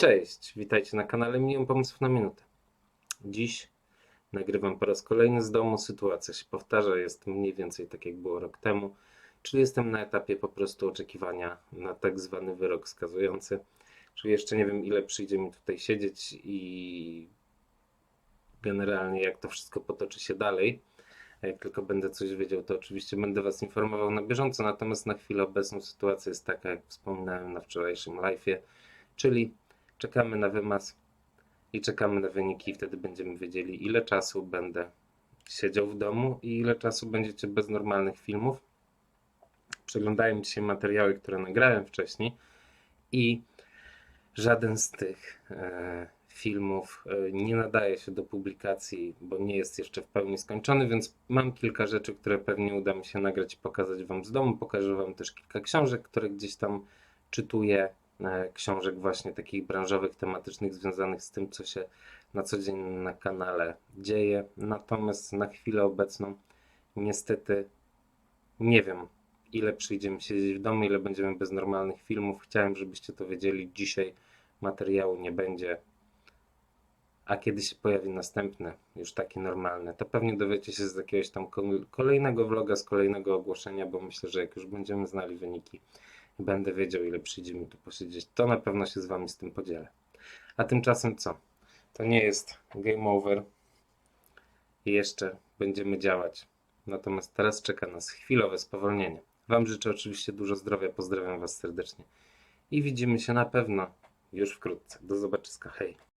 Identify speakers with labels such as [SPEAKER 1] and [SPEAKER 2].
[SPEAKER 1] Cześć, witajcie na kanale Milion Pomysłów na Minutę. Dziś nagrywam po raz kolejny z domu. Sytuacja się powtarza, jest mniej więcej tak jak było rok temu, czyli jestem na etapie po prostu oczekiwania na tak zwany wyrok skazujący. Czyli jeszcze nie wiem ile przyjdzie mi tutaj siedzieć i generalnie jak to wszystko potoczy się dalej. A Jak tylko będę coś wiedział, to oczywiście będę Was informował na bieżąco. Natomiast na chwilę obecną sytuacja jest taka, jak wspominałem na wczorajszym live'ie, czyli czekamy na wymaz i czekamy na wyniki. Wtedy będziemy wiedzieli, ile czasu będę siedział w domu i ile czasu będziecie bez normalnych filmów. Przeglądałem dzisiaj materiały, które nagrałem wcześniej i żaden z tych e, filmów e, nie nadaje się do publikacji, bo nie jest jeszcze w pełni skończony, więc mam kilka rzeczy, które pewnie uda mi się nagrać i pokazać Wam z domu. Pokażę Wam też kilka książek, które gdzieś tam czytuję, książek właśnie takich branżowych, tematycznych, związanych z tym, co się na co dzień na kanale dzieje. Natomiast na chwilę obecną niestety nie wiem, ile przyjdzie mi siedzieć w domu, ile będziemy bez normalnych filmów. Chciałem, żebyście to wiedzieli. Dzisiaj materiału nie będzie. A kiedy się pojawi następny, już taki normalny, to pewnie dowiecie się z jakiegoś tam kol- kolejnego vloga, z kolejnego ogłoszenia, bo myślę, że jak już będziemy znali wyniki będę wiedział, ile przyjdzie mi tu posiedzieć, to na pewno się z Wami z tym podzielę. A tymczasem co? To nie jest game over. Jeszcze będziemy działać. Natomiast teraz czeka nas chwilowe spowolnienie. Wam życzę oczywiście dużo zdrowia, pozdrawiam Was serdecznie i widzimy się na pewno już wkrótce. Do zobaczyska, hej!